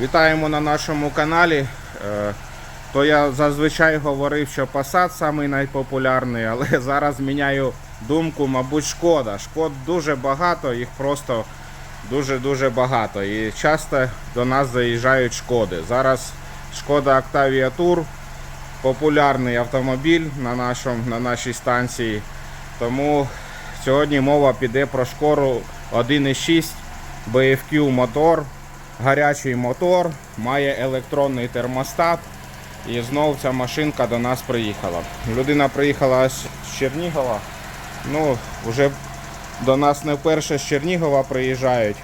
Вітаємо на нашому каналі. Е, То я зазвичай говорив, що Passat самий найпопулярний, але зараз міняю думку, мабуть, шкода. Шкод дуже багато, їх просто дуже-дуже багато. І часто до нас заїжджають шкоди. Зараз шкода Octavia Tour популярний автомобіль на, нашому, на нашій станції. Тому сьогодні мова піде про шкору 1.6 BFQ мотор, гарячий мотор, має електронний термостат. І знов ця машинка до нас приїхала. Людина приїхала з Чернігова. Ну, вже до нас не вперше з Чернігова приїжджають.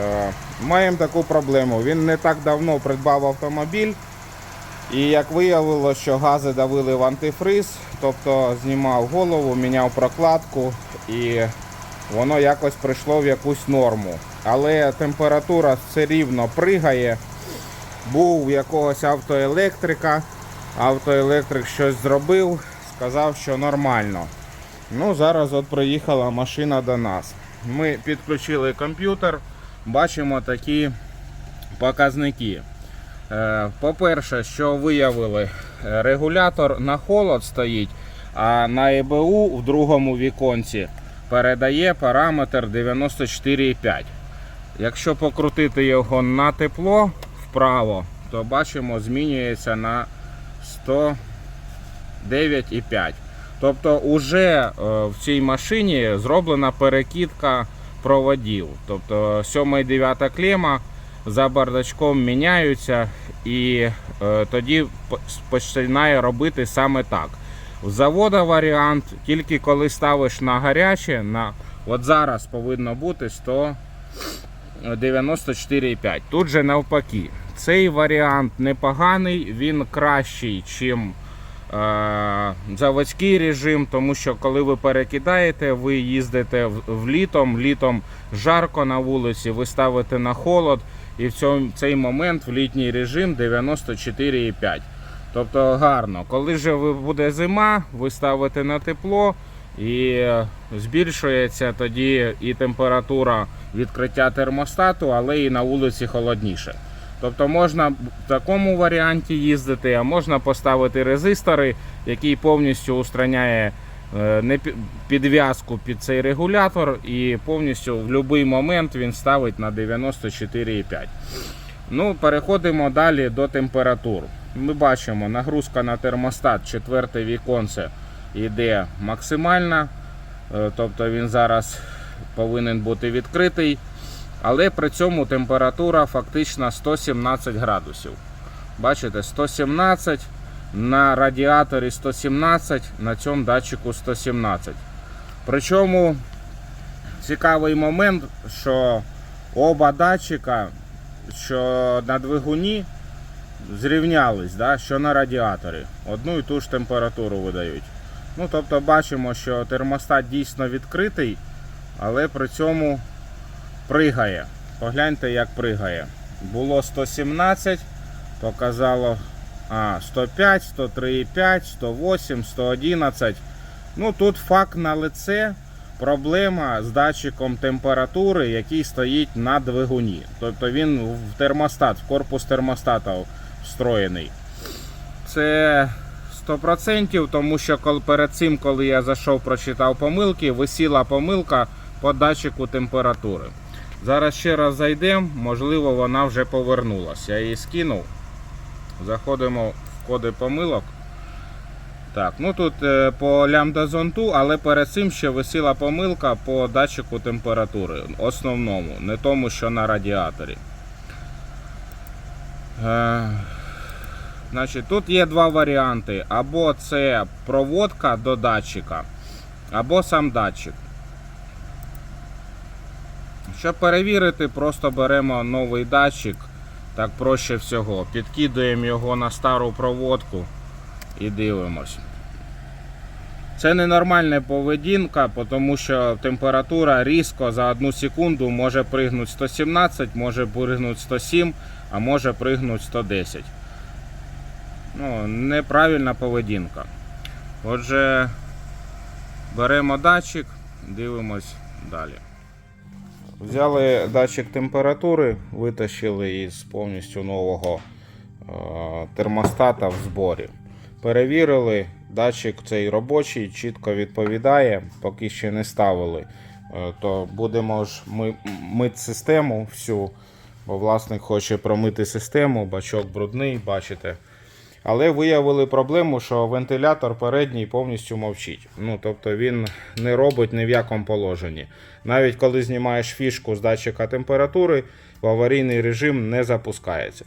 Е, маємо таку проблему. Він не так давно придбав автомобіль. І як виявилося, що гази давили в антифриз, тобто знімав голову, міняв прокладку і воно якось прийшло в якусь норму. Але температура все рівно пригає. Був якогось автоелектрика, автоелектрик щось зробив, сказав, що нормально. Ну, зараз от приїхала машина до нас. Ми підключили комп'ютер, бачимо такі показники. Е, По-перше, що виявили, е, регулятор на холод стоїть, а на ЕБУ в другому віконці передає параметр 94,5. Якщо покрутити його на тепло вправо, то бачимо, змінюється на 109,5. Тобто, уже е, в цій машині зроблена перекидка проводів. Тобто 7 і 9 клема за бардачком міняються і е, тоді починає робити саме так. В завода варіант, тільки коли ставиш на гаряче, на, от зараз повинно бути 194,5. Тут же навпаки. Цей варіант непоганий, він кращий, чим е, заводський режим, тому що коли ви перекидаєте, ви їздите в, в літом, літом жарко на вулиці, ви ставите на холод, і в цьому, цей момент в літній режим 94,5. Тобто гарно. Коли же ви- буде зима, ви ставите на тепло і е, збільшується тоді і температура відкриття термостату, але і на вулиці холодніше. Тобто можна в такому варіанті їздити, а можна поставити резистори, який повністю устраняє е, підв'язку під цей регулятор, і повністю в будь-який момент він ставить на 94,5. Ну, переходимо далі до температур. Ми бачимо, нагрузка на термостат, четверте віконце йде максимальна, е, тобто він зараз повинен бути відкритий. Але при цьому температура фактично 117 градусів. Бачите, 117 на радіаторі 117, на цьому датчику 117. Причому цікавий момент, що оба датчика, що на двигуні, зрівнялись, да, що на радіаторі. Одну і ту ж температуру видають. Ну, тобто бачимо, що термостат дійсно відкритий, але при цьому пригає. Погляньте, як пригає. Було 117, показало а, 105, 103,5, 108, 111. Ну тут факт на лице. Проблема з датчиком температури, який стоїть на двигуні. Тобто він в термостат, в корпус термостата встроєний. Це 100%, тому що перед цим, коли я зайшов, прочитав помилки, висіла помилка по датчику температури. Зараз ще раз зайдемо, можливо, вона вже повернулася. Я її скинув. Заходимо в коди помилок. Так, ну тут е, по лямбда зонту, але перед цим ще висіла помилка по датчику температури. Основному, не тому, що на радіаторі. Значить, тут є два варіанти. Або це проводка до датчика, або сам датчик. Щоб перевірити, просто беремо новий датчик, так проще всього. Підкидуємо його на стару проводку і дивимось. Це ненормальна поведінка, тому що температура різко за одну секунду може пригнути 117, може пригнути 107, а може пригнути 110. Ну, неправильна поведінка. Отже, беремо датчик, дивимось далі. Взяли датчик температури, витащили із повністю нового е, термостата в зборі. Перевірили, датчик цей робочий, чітко відповідає, поки ще не ставили. Е, то будемо ж ми, мити систему всю, бо власник хоче промити систему, бачок брудний, бачите. Але виявили проблему, що вентилятор передній повністю мовчить. Ну, тобто він не робить ні в якому положенні. Навіть коли знімаєш фішку з датчика температури, в аварійний режим не запускається.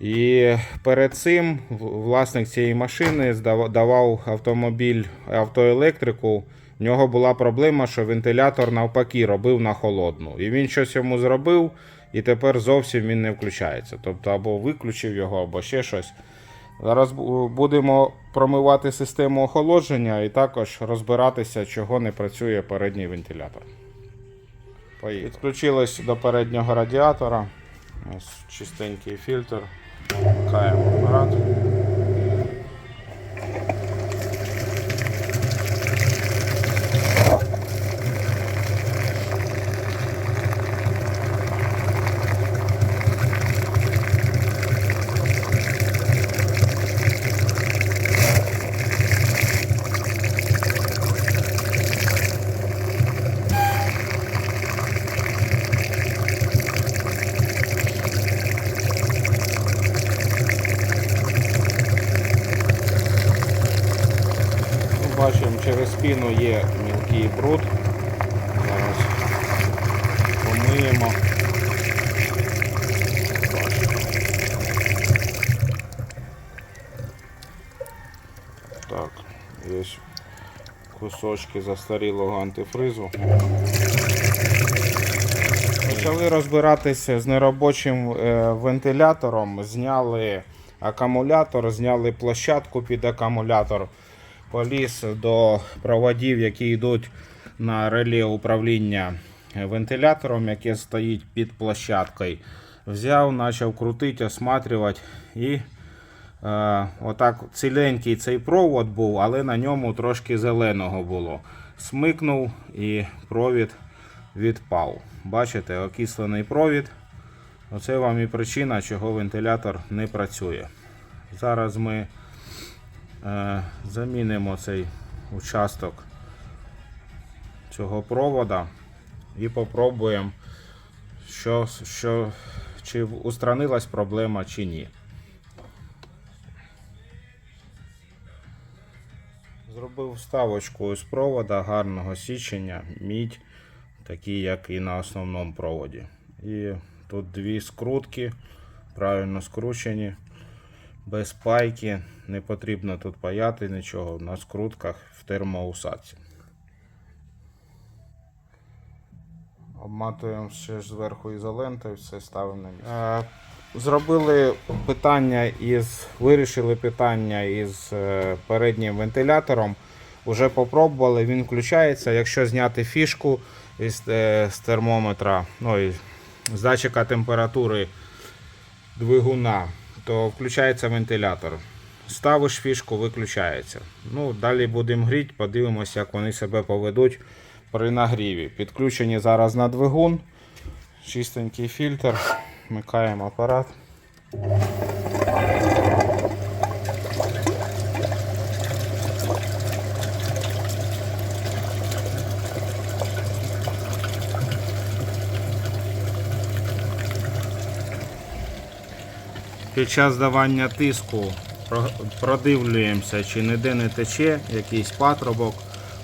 І перед цим власник цієї машини давав автомобіль автоелектрику. В нього була проблема, що вентилятор навпаки робив на холодну. І він щось йому зробив, і тепер зовсім він не включається. Тобто або виключив його, або ще щось. Зараз будемо промивати систему охолодження і також розбиратися, чого не працює передній вентилятор. Поїхали. Підключилось до переднього радіатора. Ось чистенький фільтр. Вмикаємо апарат. Ну, Бачимо, через спину є мілкий бруд. Зараз помиємо. Так, є кусочки застарілого антифризу. Почали розбиратися з неробочим е, вентилятором, зняли акумулятор, зняли площадку під акумулятор, поліз до проводів, які йдуть на реле управління вентилятором, яке стоїть під площадкою. Взяв, почав крутити, осматривати і е, отак ціленький цей провод був, але на ньому трошки зеленого було. Смикнув і провід відпав. Бачите, окислений провід. Оце вам і причина, чого вентилятор не працює. Зараз ми замінимо цей участок цього провода і попробуємо, що, що, чи устранилась проблема чи ні. Зробив вставочку з провода гарного січення, мідь, такі як і на основному проводі. І тут дві скрутки, правильно скручені, без пайки, не потрібно тут паяти нічого на скрутках в термоусадці. Обматуємо ще ж зверху ізолентою, все ставимо на місце. Е, Зробили питання із, вирішили питання із е, переднім вентилятором. Уже попробували, він включається. Якщо зняти фішку із, е, з термометра, ну, з датчика температури двигуна, то включається вентилятор. Ставиш фішку, виключається. Ну, далі будемо гріти, подивимося, як вони себе поведуть при нагріві. Підключені зараз на двигун. Чистенький фільтр. Вмикаємо апарат. Під час давання тиску продивлюємося, чи ніде не тече якийсь патрубок,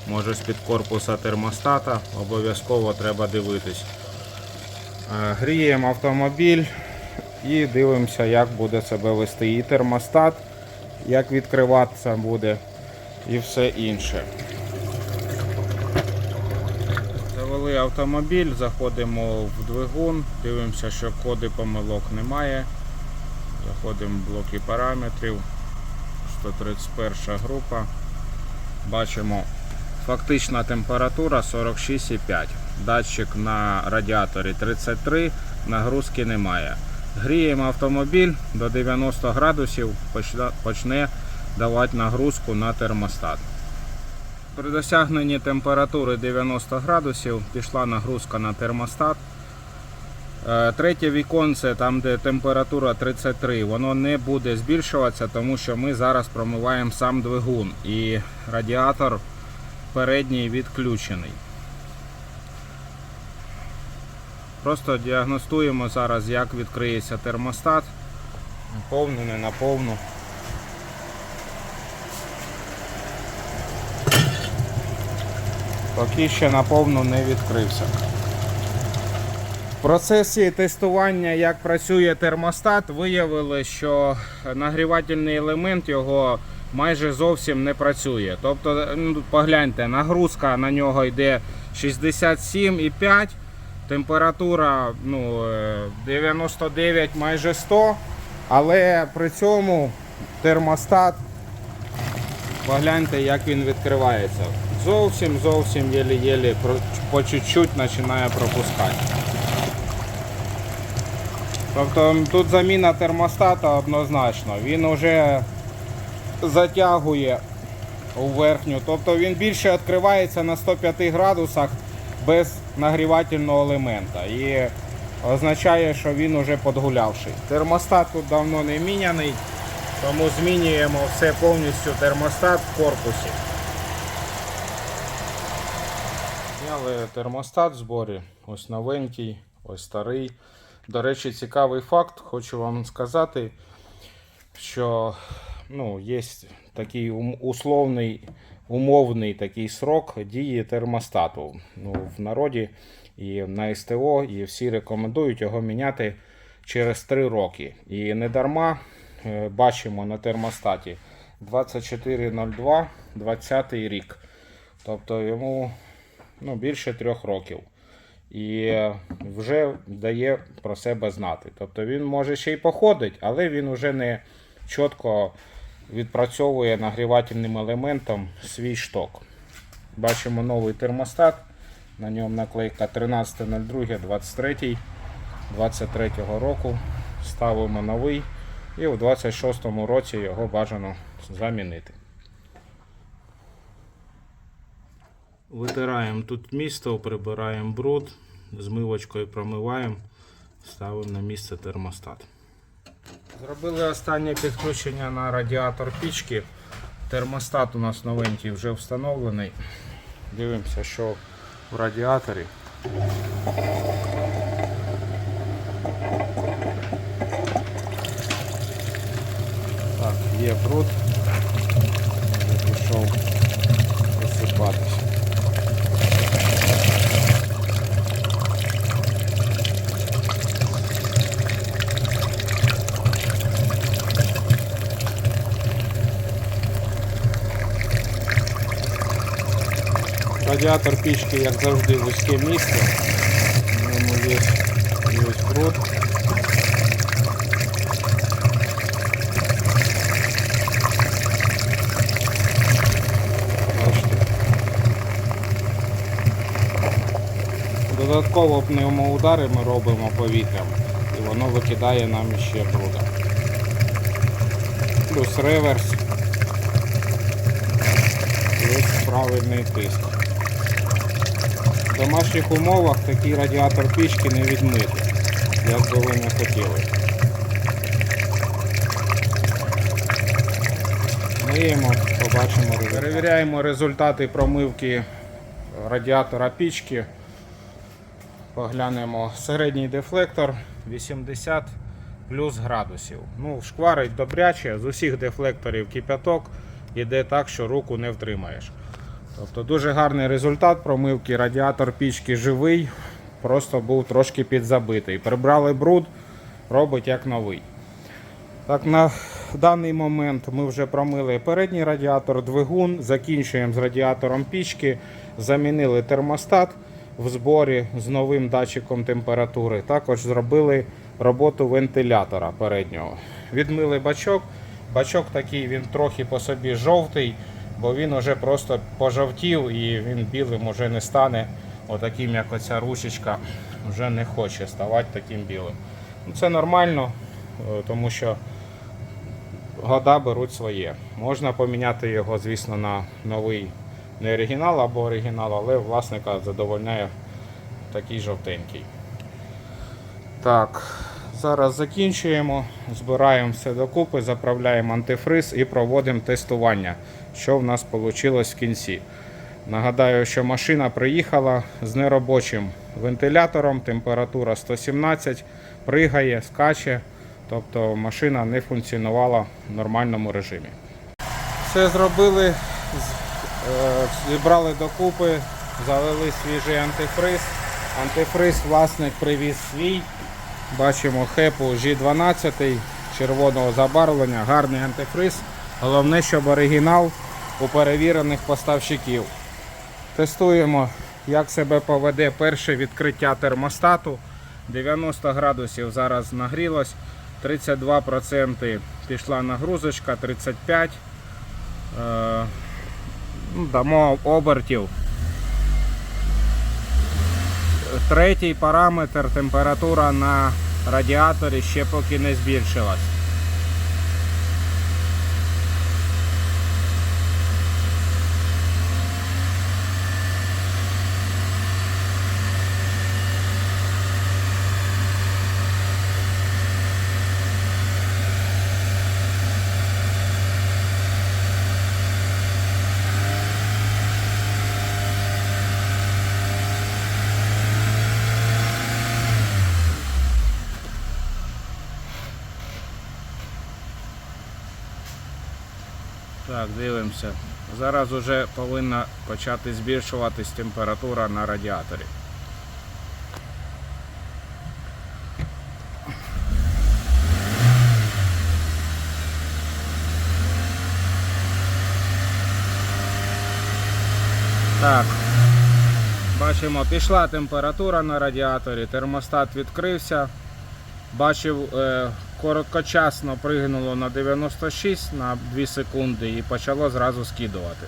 може з-під корпуса термостата, обов'язково треба дивитись. Е, Гріємо автомобіль і дивимося, як буде себе вести і термостат, як відкриватися буде і все інше. Завели автомобіль, заходимо в двигун, дивимося, що коди помилок немає. Заходимо в блоки параметрів. 131 група. Бачимо фактична температура 46,5. Датчик на радіаторі 33, нагрузки немає. Гріємо автомобіль до 90 градусів, почне- давати нагрузку на термостат. При досягненні температури 90 градусів пішла нагрузка на термостат. Е, Третє віконце, там де температура 33, воно не буде збільшуватися, тому що ми зараз промиваємо сам двигун і радіатор передній відключений. Просто діагностуємо зараз, як відкриється термостат. Повну, не на повну. Поки ще наповну не відкрився. Процесі тестування, як працює термостат, виявили, що нагрівательний елемент його майже зовсім не працює. Тобто, ну, погляньте, нагрузка на нього йде 67,5, температура ну, е, 99 майже 100, але при цьому термостат Погляньте, як він відкривається. Зовсім зовсім єлі-єлі по чуть-чуть починає пропускати. Тобто тут заміна термостата однозначно. Він вже затягує у верхню. Тобто він більше відкривається на 105 градусах без нагрівательного елемента. І означає, що він вже підгулявший. Термостат тут давно не міняний. Тому змінюємо все повністю термостат в корпусі. Зняли термостат в зборі, ось новенький, ось старий. До речі, цікавий факт, хочу вам сказати, що ну, є такий условний, умовний такий срок дії термостату. Ну, в народі і на СТО, і всі рекомендують його міняти через 3 роки. І не дарма е, бачимо на термостаті 2402 20 рік. Тобто йому ну, більше трьох років. І вже дає про себе знати. Тобто він може ще й походить, але він вже не чітко відпрацьовує нагрівательним елементом свій шток. Бачимо новий термостат. На ньому наклейка 13.02.23 23 року. Ставимо новий і у 26 році його бажано замінити. Витираємо тут місто, прибираємо бруд, змивочкою промиваємо, ставимо на місце термостат. Зробили останнє підключення на радіатор пічки. Термостат у нас новенький вже встановлений. Дивимося, що в радіаторі. Так, є бруд. Пішов розсипатися. Радіатор пічки, як завжди, вузьке місце. В ньому є, бруд. Бачите. Додатково пневмоудари ми робимо повітрям і воно викидає нам ще бруда. Плюс реверс. Плюс правильний тиск. В домашніх умовах такий радіатор пічки не відмити, як би ви не хотіли. Миємо, побачимо результат. Перевіряємо результати промивки радіатора пічки. Поглянемо середній дефлектор 80 плюс градусів. Ну, шкварить добряче, з усіх дефлекторів кипяток іде так, що руку не втримаєш. Тобто дуже гарний результат промивки. Радіатор пічки живий, просто був трошки підзабитий. Прибрали бруд, робить як новий. Так, на даний момент ми вже промили передній радіатор, двигун, закінчуємо з радіатором пічки, замінили термостат в зборі з новим датчиком температури. Також зробили роботу вентилятора переднього. Відмили бачок. Бачок такий, він трохи по собі жовтий, бо він уже просто пожовтів і він білим уже не стане. Отаким, як оця ручечка, вже не хоче ставати таким білим. Ну, Це нормально, е, тому що года беруть своє. Можна поміняти його, звісно, на новий не оригінал або оригінал, але власника задовольняє такий жовтенький. Так, зараз закінчуємо, збираємо все докупи, заправляємо антифриз і проводимо тестування, що в нас вийшло в кінці. Нагадаю, що машина приїхала з неробочим вентилятором, температура 117, пригає, скаче, тобто машина не функціонувала в нормальному режимі. Все зробили, е, зібрали докупи, залили свіжий антифриз. Антифриз власник привіз свій. Бачимо хепу G12 червоного забарвлення, гарний антифриз. Головне, щоб оригінал у перевірених поставщиків. Тестуємо, як себе поведе перше відкриття термостату. 90 градусів зараз нагрілось, 32% пішла нагрузочка, 35%. Е, ну, дамо обертів. Третій параметр температура на радіаторі ще поки не збільшилась. Так, дивимося. Зараз вже повинна почати збільшуватись температура на радіаторі. Так. Бачимо, пішла температура на радіаторі, термостат відкрився. Бачив, е, короткочасно пригнуло на 96 на 2 секунди і почало зразу скидувати.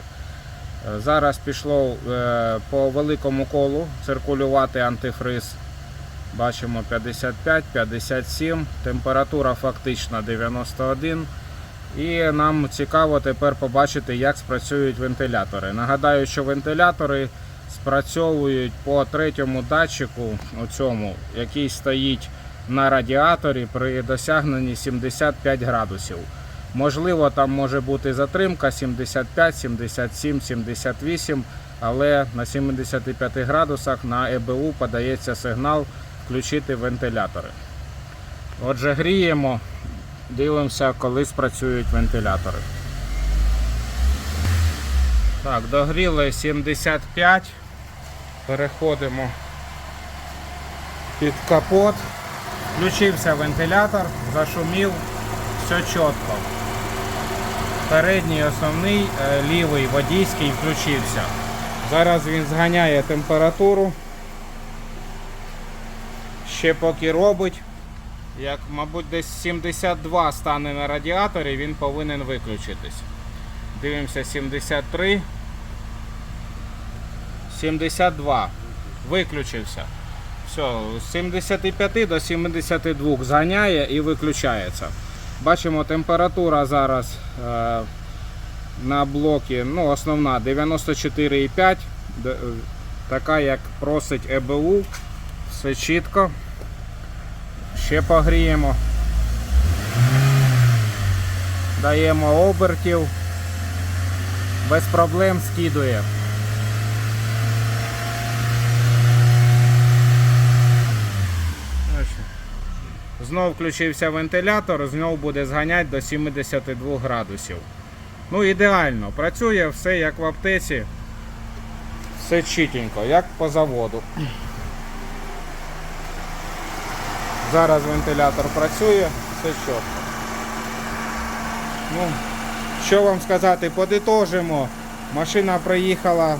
Е, Зараз пішло е, по великому колу циркулювати антифриз. Бачимо 55, 57, температура фактична 91. І нам цікаво тепер побачити, як спрацюють вентилятори. Нагадаю, що вентилятори спрацьовують по третьому датчику, оцьому, який стоїть на радіаторі при досягненні 75 градусів. Можливо, там може бути затримка 75, 77, 78, але на 75 градусах на ЕБУ подається сигнал включити вентилятори. Отже, гріємо, дивимося, коли спрацюють вентилятори. Так, догріли 75. Переходимо під капот. Включився вентилятор, зашумів, все чітко. Передній основний, е, лівий водійський включився. Зараз він зганяє температуру. Ще поки робить. Як, мабуть, десь 72 стане на радіаторі, він повинен виключитись. Дивимося 73. 72. Виключився. Все, з 75 до 72 зганяє і виключається. Бачимо, температура зараз е, на блокі, ну, основна 94,5, е, така як просить ЕБУ. Все чітко. Ще погріємо. Даємо обертів. Без проблем скидує. Знов включився вентилятор, знов буде зганяти до 72 градусів. Ну, ідеально, працює все як в аптеці. Все чітенько, як по заводу. Зараз вентилятор працює, все чітко. Ну, що вам сказати, подитожимо. Машина приїхала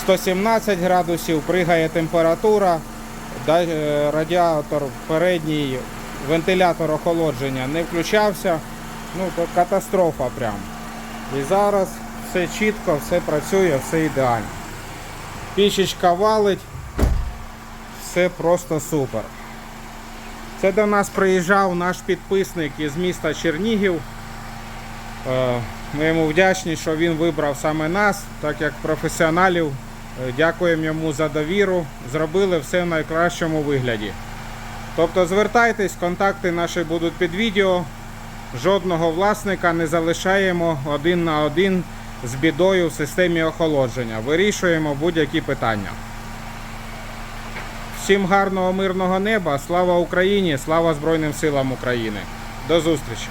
117 градусів, пригає температура, радіатор передній, вентилятор охолодження не включався. Ну, то катастрофа прям. І зараз все чітко, все працює, все ідеально. Пічечка валить, все просто супер. Це до нас приїжджав наш підписник із міста Чернігів. Е, Ми йому вдячні, що він вибрав саме нас, так як професіоналів. Е, Дякуємо йому за довіру. Зробили все в найкращому вигляді. Тобто звертайтесь, контакти наші будуть під відео. Жодного власника не залишаємо один на один з бідою в системі охолодження. Вирішуємо будь-які питання. Всім гарного мирного неба, слава Україні, слава Збройним силам України. До зустрічі!